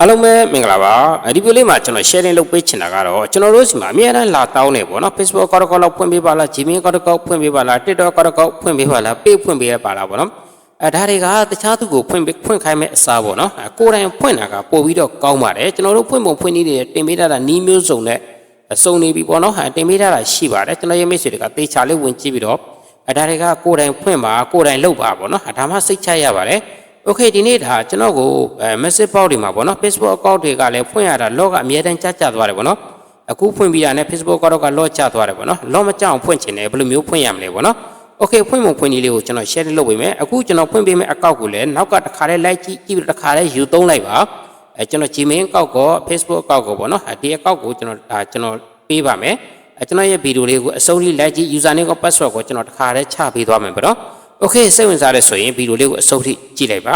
အားလုံးပဲမင်္ဂလာပါဒီဗီဒီယိုလေးမှာကျွန်တော် sharing လုပ်ပေးချင်တာကတော့ကျွန်တော်တို့စီမှာအများအားလာတောင်းနေပေါ့နော် Facebook ကောက်ကောက်လောက်ဖွင့်ပေးပါလား Gmail ကောက်ကောက်ဖွင့်ပေးပါလား TikTok ကောက်ကောက်ဖွင့်ပေးပါလား Page ဖွင့်ပေးရပါလားပေါ့နော်အဲဒါတွေကတခြားသူကိုဖွင့်ပေးဖွင့်ခိုင်းမဲ့အစားပေါ့နော်အဲကိုယ်တိုင်ဖွင့်တာကပို့ပြီးတော့ကောင်းပါတယ်ကျွန်တော်တို့ဖွင့်ပုံဖွင့်နည်းတွေတင်ပေးထားတာနီးမျိုးစုံနဲ့အစုံနေပြီပေါ့နော်ဟာတင်ပေးထားတာရှိပါတယ်ကျွန်တော်ရဲ့မိတ်ဆွေတွေကတေချာလေးဝင်ကြည့်ပြီးတော့အဲဒါတွေကကိုယ်တိုင်ဖွင့်ပါကိုယ်တိုင်လုပ်ပါပေါ့နော်ဒါမှစိတ်ချရပါတယ် โอเคဒီနေ့ဒါကျွန်တော်ကိုအဲ message box တွေမှာပေါ့နော် Facebook account တွေကလည်းဖွင့်ရတာ log ကအများတန်းကြကြသွားတယ်ပေါ့နော်အခုဖွင့်ပြီးတာနဲ့ Facebook account က log ကျသွားတယ်ပေါ့နော် log မကြအောင်ဖွင့်ချင်တယ်ဘယ်လိုမျိုးဖွင့်ရမလဲပေါ့နော်โอเคဖွင့်ပုံဖွင့်နည်းလေးကိုကျွန်တော် share လုပ်ပေးမယ်အခုကျွန်တော်ဖွင့်ပေးမယ့် account ကိုလည်းနောက်ကတစ်ခါလေး like ကြည့်ကြည့်ပြီးတစ်ခါလေးယူသုံးလိုက်ပါအဲကျွန်တော် Gmail account ကို Facebook account ကိုပေါ့နော်ဒီ account ကိုကျွန်တော်ဒါကျွန်တော်ပေးပါမယ်အဲကျွန်တော်ရဲ့ဗီဒီယိုလေးကိုအဆုံးထိ like ကြည့် username ကို password ကိုကျွန်တော်တစ်ခါလေးချပေးသွားမယ်ပေါ့နော် โอเคစိတ်ဝင်စားတဲ့ဆိုရင်ဗီဒီယိုလေးကိုအဆုံးထိကြည့်လိုက်ပါ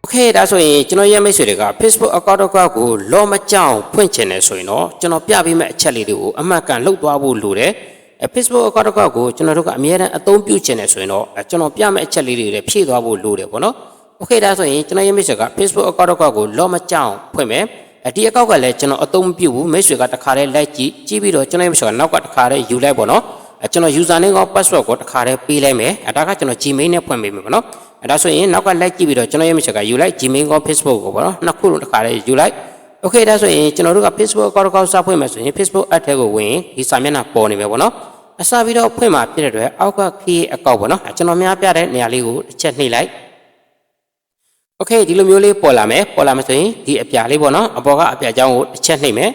โอเคဒါဆိုရင်ကျွန်တော်ရဲ့မိတ်ဆွေတွေက Facebook account တစ်ခုကိုလောမကြောင်ဖွင့်ချင်တယ်ဆိုရင်တော့ကျွန်တော်ပြပေးမယ့်အချက်လေးတွေကိုအမှတ်ကန်လှုပ်သွားဖို့လိုတယ်အဲ Facebook account တစ်ခုကိုကျွန်တော်တို့ကအများအားအသုံးပြုချင်တယ်ဆိုရင်တော့အဲကျွန်တော်ပြမယ့်အချက်လေးတွေလည်းဖြည့်သွားဖို့လိုတယ်ပေါ့နော် Okay ဒါဆိုရင်ကျွန်တော်ရဲ့မိတ်ဆွေက Facebook account တစ်ခုကို log မကြအောင်ဖွင့်မယ်။ဒီအကောက်ကလည်းကျွန်တော်အသုံးမပြုဘူးမိတ်ဆွေကတခါတည်းလိုက်ကြည့်ကြည့်ပြီးတော့ကျွန်တော်ရဲ့မိတ်ဆွေကနောက်ကတခါတည်းယူလိုက်ပေါ့နော်။ကျွန်တော် username ကော password ကိုတခါတည်းပေးလိုက်မယ်။ဒါကကျွန်တော် Gmail နဲ့ဖွင့်ပေးမယ်ပေါ့နော်။ဒါဆိုရင်နောက်ကလိုက်ကြည့်ပြီးတော့ကျွန်တော်ရဲ့မိတ်ဆွေကယူလိုက် Gmail ကော Facebook ကိုပေါ့နော်။နှစ်ခုလုံးတခါတည်းယူလိုက်။ Okay ဒါဆိုရင်ကျွန်တော်တို့က Facebook account တစ်ခုစဖွင့်မယ်ဆိုရင် Facebook app ထဲကိုဝင်ဒီစာမျက်နှာပေါ်နေမယ်ပေါ့နော်။အစားပြီးတော့ဖွင့်မှာဖြစ်တဲ့အတွက်အောက်က create account ပေါ့နော်။ကျွန်တော်များပြတဲ့နေရာလေးကိုတစ်ချက်နှိပ်လိုက်။ โอเคဒီလိုမျိုးလေးပေါ်လာမယ်ပေါ်လာမယ်ဆိုရင်ဒီအပြာလေးပေါ့နော်အပေါ်ကအပြာကြောင်းကိုတစ်ချက်နှိပ်မယ်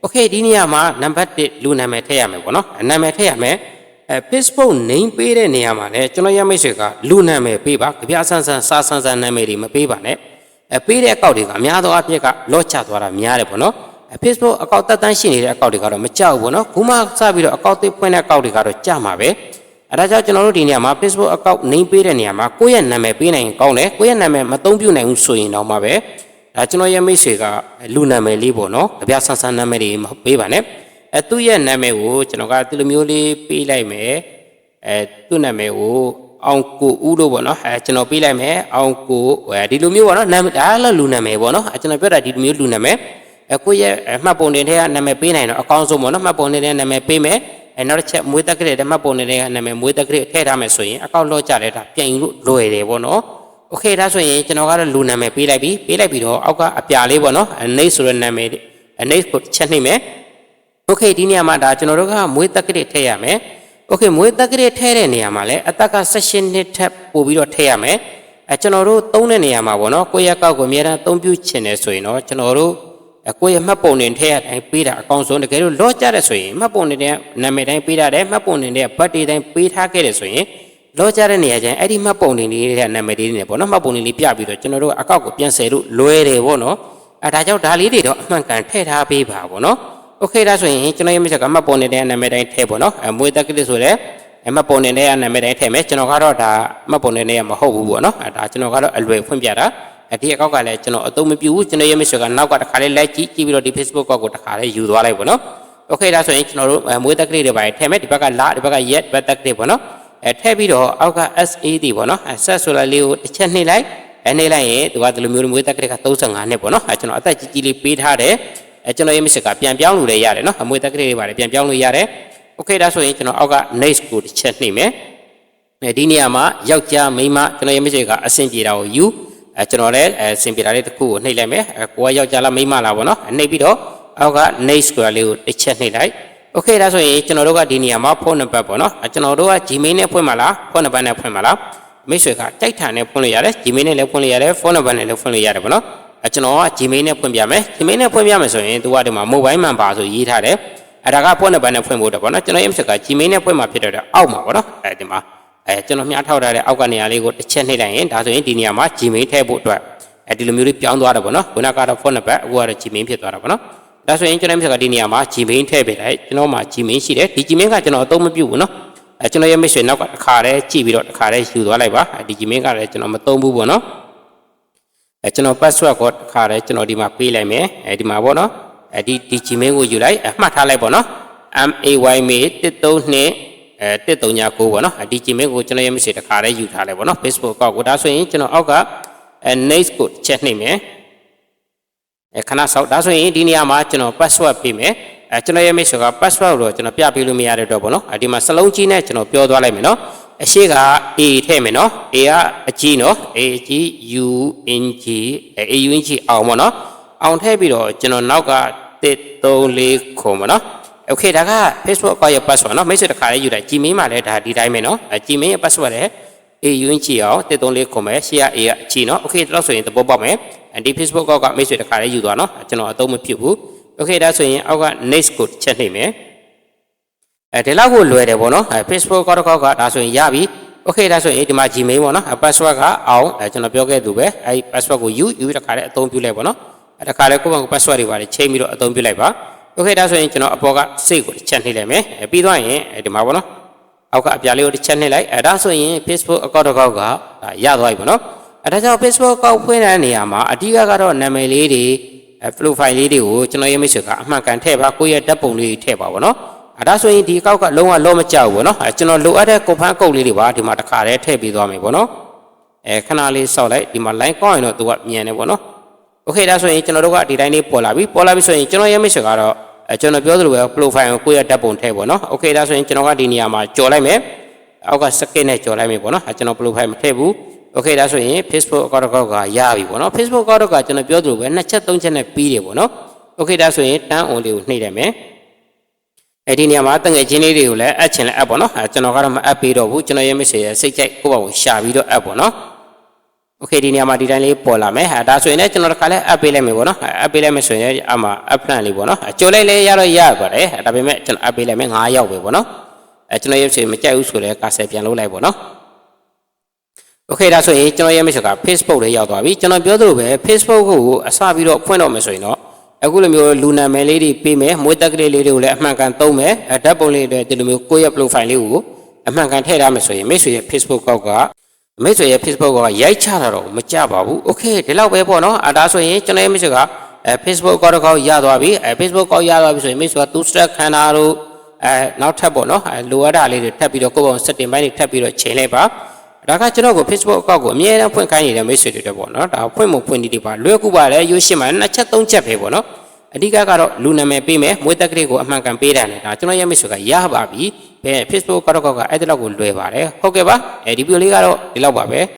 โอเคဒီနေရာမှာနံပါတ်1လူနာမည်ထည့်ရမယ်ပေါ့နော်အဲနာမည်ထည့်ရမယ်အဲ Facebook name ပေးတဲ့နေရာမှာလည်းကျွန်တော်ရမိတ်ဆွေကလူနာမည်ပေးပါကြပြဆန်းဆန်းစာဆန်းဆန်းနာမည်တွေမပေးပါနဲ့အဲပေးတဲ့အကောက်တွေကအများသောအဖြစ်ကလော့ချသွားတာများတယ်ပေါ့နော်အဲ Facebook အကောက်တက်တန်းရှိနေတဲ့အကောက်တွေကတော့မကြောက်ဘူးပေါ့နော်ခုမှစပြီးတော့အကောက်သိဖွင့်တဲ့အကောက်တွေကတော့ကြာမှာပဲ အဲဒါကြောင့်ကျွန်တော်တို့ဒီနေရာမှာ Facebook account name ပေးတဲ့နေရာမှာကိုယ့်ရဲ့နာမည်ပေးနိုင်ရင်ကောင်းတယ်ကိုယ့်ရဲ့နာမည်မသုံးပြုနိုင်ဘူးဆိုရင်တော့မှပဲဒါကျွန်တော်ရဲ့မိတ်ဆွေကလူနာမည်လေးပေါ့နော်ကြပြဆန်းဆန်းနာမည်တွေမပေးပါနဲ့အဲသူ့ရဲ့နာမည်ကိုကျွန်တော်ကဒီလိုမျိုးလေးပေးလိုက်မယ်အဲသူ့နာမည်ကိုအောင်ကိုဦးလို့ပေါ့နော်အဲကျွန်တော်ပေးလိုက်မယ်အောင်ကိုအဲဒီလိုမျိုးပေါ့နော်နာမည်ဒါလည်းလူနာမည်ပေါ့နော်အဲကျွန်တော်ပြောတာဒီလိုမျိုးလူနာမည်အဲကိုယ့်ရဲ့အမှတ်ပုံတွေထဲကနာမည်ပေးနိုင်တော့အကောင်းဆုံးပေါ့နော်မှတ်ပုံတွေထဲနာမည်ပေးမယ် အဲနောက်တစ်ချက်မွေးတက်ကလေးတဲ့မှတ်ပုံတွေထဲကနာမည်မွေးတက်ကလေးထည့်ထားမယ်ဆိုရင်အကောင့်လော့ကြတယ်ဒါပြန်ယူလို့လွယ်တယ်ပေါ့နော်โอเคဒါဆိုရင်ကျွန်တော်ကတော့လူနာမည်ပေးလိုက်ပြီပေးလိုက်ပြီးတော့အောက်ကအပြာလေးပေါ့နော်အနေဆိုတဲ့နာမည်အနေကိုချက်နှိမ့်မယ်โอเคဒီနေရာမှာဒါကျွန်တော်တို့ကမွေးတက်ကလေးထည့်ရမယ်โอเคမွေးတက်ကလေးထည့်တဲ့နေရာမှာလည်းအသက်က16နှစ်ထပ်ပို့ပြီးတော့ထည့်ရမယ်အဲကျွန်တော်တို့သုံးတဲ့နေရာမှာပေါ့နော်ကိုယ့်ရဲ့ကောက်ကိုအများအားအသုံးပြုချင်တယ်ဆိုရင်တော့ကျွန်တော်တို့ အကိုရဲ့မှတ်ပုံတင်ထဲအတိုင်းပေးတာအကောင်းဆုံးတကယ်လို့လော့ကြတဲ့ဆိုရင်မှတ်ပုံတင်တဲ့နာမည်တိုင်းပေးထားတယ်မှတ်ပုံတင်တဲ့ဘတ်တွေတိုင်းပေးထားခဲ့တယ်ဆိုရင်လော့ကြတဲ့နေရာကျရင်အဲ့ဒီမှတ်ပုံတင်လေးတဲ့နာမည်လေးတွေပေါ့နော်မှတ်ပုံတင်လေးပြပြီးတော့ကျွန်တော်တို့အကောက်ကိုပြန်ဆယ်လို့လွယ်တယ်ပေါ့နော်အဲဒါကြောင့်ဒါလေးတွေတော့အမှန်ကန်ထည့်ထားပေးပါပေါ့နော်โอเคဒါဆိုရင်ကျွန်တော်ရဲ့မိတ်ဆွေကမှတ်ပုံတင်တဲ့နာမည်တိုင်းထည့်ပေါ့နော်အမွေတက်ကလေးဆိုလည်းအမှတ်ပုံတင်တဲ့နာမည်တိုင်းထည့်မယ်ကျွန်တော်ကတော့ဒါမှတ်ပုံတင်တဲ့မဟုတ်ဘူးပေါ့နော်အဲဒါကျွန်တော်ကတော့အလွယ်ဖွင့်ပြတာ အ ဒီအကောက်ကလည်းကျွန်တော်အသုံးမပြုဘူးကျွန်တော်ရဲ့မိတ်ဆွေကနောက်ကတစ်ခါလေးလိုက်ကြည့်ကြည့်ပြီးတော့ဒီ Facebook ကောက်ကိုတစ်ခါလေးယူသွားလိုက်ပေါ့နော်။ Okay ဒါဆိုရင်ကျွန်တော်တို့မွေးတက်ကလေးတွေပါထည့်မယ်ဒီဘက်ကလာဒီဘက်က yet ဘက်တက်ကလေးပေါ့နော်။အဲထည့်ပြီးတော့အောက်က SAD ပေါ့နော်။ set ဆိုတာလေးကိုတစ်ချက်နှိပ်လိုက်အဲနှိပ်လိုက်ရင်ဒီကဒီလိုမျိုးမွေးတက်ကလေးက35နှစ်ပေါ့နော်။အဲကျွန်တော်အသက်ကြီးကြီးလေးပေးထားတယ်။အဲကျွန်တော်ရဲ့မိတ်ဆွေကပြန်ပြောင်းလို့လည်းရတယ်နော်။အမွေတက်ကလေးတွေပါတယ်ပြန်ပြောင်းလို့ရတယ်။ Okay ဒါဆိုရင်ကျွန်တော်အောက်က next ကိုတစ်ချက်နှိပ်မယ်။အဲဒီနေရာမှာယောက်ျားမိန်းမကျွန်တော်ရဲ့မိတ်ဆွေကအဆင်ပြေတာကိုယူ အဲကျွန်တော်လည်းအဲစင်ပြတာလေးတစ်ခုကိုနှိပ်လိုက်မယ်အဲကိုကယောက်ျားလားမိန်းမလားပေါ့နော်နှိပ်ပြီးတော့အောက်က next ဆိုတာလေးကိုတစ်ချက်နှိပ်လိုက်โอเคဒါဆိုရင်ကျွန်တော်တို့ကဒီနေရာမှာဖုန်းနံပါတ်ပေါ့နော်အဲကျွန်တော်တို့က Gmail နဲ့ဖွင့်မှာလားဖုန်းနံပါတ်နဲ့ဖွင့်မှာလားမိတ်ဆွေကတိုက်ထာနဲ့ဖွင့်လို့ရတယ် Gmail နဲ့လည်းဖွင့်လို့ရတယ်ဖုန်းနံပါတ်နဲ့လည်းဖွင့်လို့ရတယ်ပေါ့နော်အဲကျွန်တော်က Gmail နဲ့ဖွင့်ပြမယ် Gmail နဲ့ဖွင့်ပြမယ်ဆိုရင်သူကဒီမှာ mobile number ဆိုရေးထားတယ်အဲဒါကဖုန်းနံပါတ်နဲ့ဖွင့်ဖို့တော့ပေါ့နော်ကျွန်တော်ရဲ့မိတ်ဆွေက Gmail နဲ့ဖွင့်မှာဖြစ်တော့အောက်မှာပေါ့နော်အဲဒီမှာ အဲကျွန်တော်မြှားထောက်ထားတဲ့အောက်ကနေရာလေးကိုတစ်ချက်နှိပ်လိုက်ရင်ဒါဆိုရင်ဒီနေရာမှာ Gmail ထည့်ဖို့အတွက်အဲဒီလိုမျိုးလေးပြောင်းသွားတယ်ပေါ့နော်ခုနကတော့ဖုန်းနံပါတ်အခုကတော့ Gmail ဖြစ်သွားတာပေါ့နော်ဒါဆိုရင်ကျွန်တော်မြတ်ကဒီနေရာမှာ Gmail ထည့်ပေးလိုက်ကျွန်တော်မှာ Gmail ရှိတယ်ဒီ Gmail ကကျွန်တော်အသုံးမပြုဘူးနော်အဲကျွန်တော်ရဲ့မိတ်ဆွေနောက်ကတစ်ခါတည်းကြည့်ပြီးတော့တစ်ခါတည်းယူသွားလိုက်ပါဒီ Gmail ကလည်းကျွန်တော်မသုံးဘူးပေါ့နော်အဲကျွန်တော် password ကိုတစ်ခါတည်းကျွန်တော်ဒီမှာပေးလိုက်မယ်အဲဒီမှာပေါ့နော်အဲဒီဒီ Gmail ကိုယူလိုက်အမှတ်ထားလိုက်ပေါ့နော် MAY မေ132 အဲ1339ပေါ့နော်ဒီ Gmail ကိုကျွန်တော်ရဲ့ message တစ်ခါတည်းယူထားလိုက်ပေါ့နော် Facebook account ကိုဒါဆိုရင်ကျွန်တော်အောက်ကအဲ next ကိုချက်နှိပ်မယ်အဲခဏဆောက်ဒါဆိုရင်ဒီနေရာမှာကျွန်တော် password ပေးမယ်အဲကျွန်တော်ရဲ့ message က password ကိုတော့ကျွန်တော်ပြပေးလို့မရတဲ့တော့ပေါ့နော်အဲဒီမှာစလုံးကြီးနဲ့ကျွန်တော်ပြောသွားလိုက်မယ်နော်အရှိက A ထည့်မယ်နော် A ကအကြီးနော် A အကြီး U N G အဲ A U N G အောင်ပေါ့နော်အောင်ထည့်ပြီးတော့ကျွန်တော်နောက်က1 3 4ခုပေါ့နော် โอเคဒါက Facebook account ရဲ့ password เนาะမိတ်ဆွေတစ်ခါလေးယူတာ Gmail မှာလည်းဒါဒီတိုင်းပဲเนาะအဲ Gmail ရဲ့ password လည်း AUN ကြည့်အောင်134ခုမယ်ရှေ့က A ကကြည့်เนาะโอเคဒါတော့ဆိုရင်သဘောပေါက်မယ်အဲဒီ Facebook account ကမိတ်ဆွေတစ်ခါလေးယူသွားเนาะကျွန်တော်အသုံးမဖြစ်ဘူးโอเคဒါဆိုရင်အောက်က next ကိုချက်နှိပ်မယ်အဲဒီလောက်ကိုလွယ်တယ်ပေါ့เนาะအဲ Facebook account တစ်ခေါက်ကဒါဆိုရင်ရပြီโอเคဒါဆိုရင်ဒီမှာ Gmail ပေါ့เนาะအဲ password ကအောင်အဲကျွန်တော်ပြောခဲ့သူပဲအဲဒီ password ကိုယူယူတစ်ခါလေးအသုံးပြုလိုက်ပေါ့เนาะအဲတစ်ခါလေးကိုယ့်ဘက်က password တွေပါတယ်ချိန်ပြီးတော့အသုံးပြုလိုက်ပါ โอเคဒါဆိုရင်ကျွန်တော်အပေါ်ကစိတ်ကိုတစ်ချက်နှိပ်လိုက်မယ်အဲပြီးသွားရင်အဲဒီမှာပေါ့နော်အောက်ကအပြားလေးကိုတစ်ချက်နှိပ်လိုက်အဲဒါဆိုရင် Facebook account တစ်ခေါက်ကဒါရသွားပြီပေါ့နော်အဲဒါကြောင့် Facebook account ဖွင့်တဲ့နေရာမှာအဓိကကတော့နာမည်လေးတွေအဲ profile လေးတွေကိုကျွန်တော်ရဲ့မိတ်ဆွေကအမှန်ကန်ထည့်ပါကိုယ့်ရဲ့ဓာတ်ပုံလေးတွေထည့်ပါပေါ့နော်အဲဒါဆိုရင်ဒီအကောက်ကလုံးဝလောမကြောက်ဘူးပေါ့နော်အဲကျွန်တော်လိုအပ်တဲ့ကိုဖန်းကုတ်လေးတွေပါဒီမှာတစ်ခါတည်းထည့်ပေးသွားမယ်ပေါ့နော်အဲခဏလေးစောက်လိုက်ဒီမှာ line ကောက်ရင်တော့သူကမြန်တယ်ပေါ့နော် โอเคဒါဆိုရင်ကျွန်တော်တို့ကဒီတိုင်းလေးပေါ်လာပြီပေါ်လာပြီဆိုရင်ကျွန်တော်ရဲ့ message ကတော့ အဲကျွန်တော်ပြောသလိုပဲ profile ကိုကိုယ့်ရဲ့ဓာတ်ပုံထည့်ပေါ့နော် okay ဒါဆိုရင်ကျွန်တော်ကဒီနေရာမှာကြော်လိုက်မယ်အောက်က second နဲ့ကြော်လိုက်မယ်ပေါ့နော်အဲကျွန်တော် profile မထည့်ဘူး okay ဒါဆိုရင် facebook account ကရပြီပေါ့နော် facebook account ကကျွန်တော်ပြောသလိုပဲနှစ်ချက်သုံးချက်နဲ့ပြီးတယ်ပေါ့နော် okay ဒါဆိုရင် tan on လေးကိုနှိပ်လိုက်မယ်အဲဒီနေရာမှာတငယ်ချင်းလေးတွေကိုလည်းအပ်ချင်လဲအပ်ပေါ့နော်အဲကျွန်တော်ကတော့မအပ်ပေးတော့ဘူးကျွန်တော်ရဲ့ message ရဲ့စိတ်ကြိုက်ကိုယ့်ဘာကိုရှာပြီးတော့အပ်ပေါ့နော် โอเคဒီနေရာမှာဒီတိုင်းလေးပေါ်လာမယ်ဟာဒါဆိုရင်လည်းကျွန်တော်တစ်ခါလဲအပ်ပေးလိုက်မယ်ပေါ့နော်အပ်ပေးလိုက်မယ်ဆိုရင်လည်းအမှအပ် plan လေးပေါ့နော်ကြိုလိုက်လဲရတော့ရပါတယ်ဒါပေမဲ့ကျွန်တော်အပ်ပေးလိုက်မယ်9ရောက်ပဲပေါ့နော်အဲကျွန်တော်ရဲ့ဆိုရင်မကြိုက်ဘူးဆိုလဲကာဆယ်ပြန်လုပ်လိုက်ပေါ့နော်โอเคဒါဆိုရင်ကျွန်တော်ရဲ့မိတ်ဆွေက Facebook လေးရောက်သွားပြီကျွန်တော်ပြောသလိုပဲ Facebook ကိုအစပြီးတော့ဖွင့်တော့မယ်ဆိုရင်တော့အခုလိုမျိုးလူနာမည်လေးတွေပေးမယ်မွေးတက်ကလေးလေးတွေကိုလည်းအမှန်ကန်သုံးမယ်ဓာတ်ပုံလေးတွေဒီလိုမျိုးကိုယ့်ရဲ့ profile လေးကိုအမှန်ကန်ထည့်ထားမယ်ဆိုရင်မိတ်ဆွေရဲ့ Facebook ကောက်က မိတ်ဆွေရဲ့ Facebook ကရိုက်ချတာတော့မကြပါဘူး။ Okay ဒီလောက်ပဲပေါ့နော်။အဲဒါဆိုရင်ကျွန်တော်ရဲ့မိတ်ဆွေကအဲ Facebook ကောက်တစ်ခေါက်ရသွားပြီ။အဲ Facebook ကောက်ရသွားပြီဆိုရင်မိတ်ဆွေက two step ခန္ဓာတို့အဲနောက်ထပ်ပေါ့နော်။အဲလိုအပ်တာလေးတွေထပ်ပြီးတော့ကိုယ့်ဘောင် setting ပိုင်းတွေထပ်ပြီးတော့ချိန်လိုက်ပါ။ဒါကကျွန်တော်ကို Facebook အကောက်ကိုအမြဲတမ်းဖွင့်ခိုင်းနေတဲ့မိတ်ဆွေတွေတက်ပေါ့နော်။ဒါဖွင့်မဖွင့်ဒီဒီပါလွယ်ကူပါလေရိုးရှင်းပါနှစ်ချက်သုံးချက်ပဲပေါ့နော်။အဓိကကတော့လူနာမည်ပေးမယ်မွေးတက်ကလေးကိုအမှန်ကန်ပေးတယ်နဲ့ဒါကျွန်တော်ရဲ့မိတ်ဆွေကရပါပြီ။ ဘယ် Facebook ကတော့ကအဲ့ဒီလောက်ကိုလွယ်ပါတယ်။ဟုတ်ကဲ့ပါ။အဲဒီဗီဒီယိုလေးကတော့ဒီလောက်ပါပဲ။